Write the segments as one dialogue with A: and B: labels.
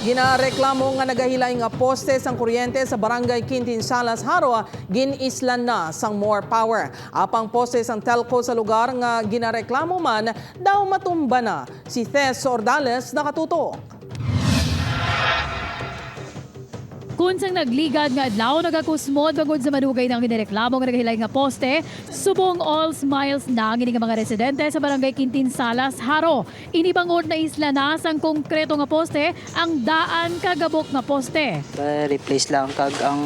A: Ginareklamo nga nagahilay nga poste sang kuryente sa barangay Quintin Salas Haro ginislan na sang more power. Apang poste sang telco sa lugar nga ginareklamo man daw matumba na. Si Tess Ordales nakatutok.
B: Kung sang nagligad nga adlaw nagakusmod bangod sa manugay ng ginireklamo nga nagahilay nga poste, subong all smiles na ang nga mga residente sa barangay Quintin Salas, Haro. Inibangod na isla na sang konkreto nga poste ang daan kagabok nga poste.
C: replace lang kag ang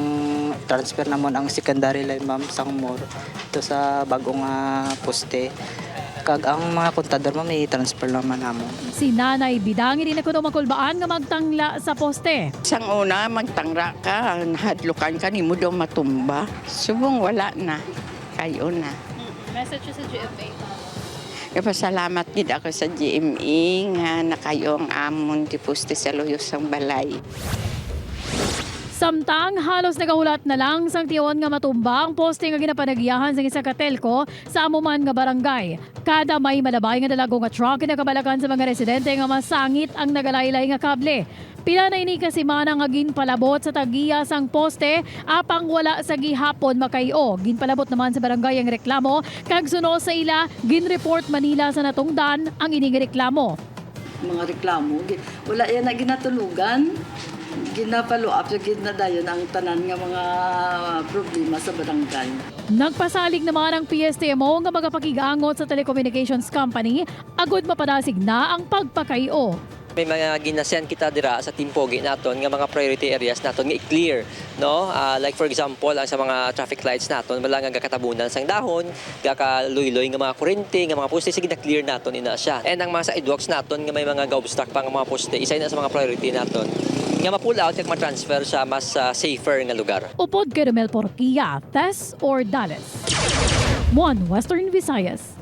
C: transfer namon ang secondary line ma'am sang more ito sa bagong nga poste kag ang mga kontador ma'am may transfer naman namon
B: Si Nanay Bidangin din ako makulbaan nga magtangla sa poste.
D: Sang una, magtangra ka, hadlukan ka, ni mo daw matumba. Subong wala na. Kayo na.
B: Message sa GFA.
D: Kapasalamat gid ako sa GME nga na kayo ang amon ti puste sa luyos sang balay.
B: Samtang halos nagahulat na lang sang tiyon nga matumba ang poste nga ginapanagyahan sa isa ka telco sa amuman nga barangay. Kada may malabay nga dalago nga truck nakabalakan sa mga residente nga masangit ang nagalaylay nga kable. Pila na ini kasi mana nga ginpalabot sa tagiya sang poste apang wala sa gihapon makayo. Ginpalabot naman sa barangay ang reklamo kag suno sa ila ginreport Manila sa natungdan ang ining reklamo.
E: mga reklamo. Wala yan na ginatulugan. Ginapalo up sa ginadayon ang tanan nga mga problema sa barangay.
B: Nagpasalig naman ang PSTMO nga magapakigangot sa telecommunications company agud mapadasig na ang pagpakayo.
F: May mga ginasyan kita dira sa Timpogi naton nga mga priority areas naton nga i-clear no Ah, like for example ang sa mga traffic lights naton wala nga gakatabunan sang dahon gakaluy-luy nga mga kurente nga mga poste sige na clear naton ina siya and ang mga sidewalks naton nga may mga ga-obstruct pa nga mga poste isa na sa mga priority naton nga ma-pull out kag ma-transfer sa mas ah, safer nga lugar
B: Upod kay Romel Porquia, Tess or Dallas. One Western Visayas.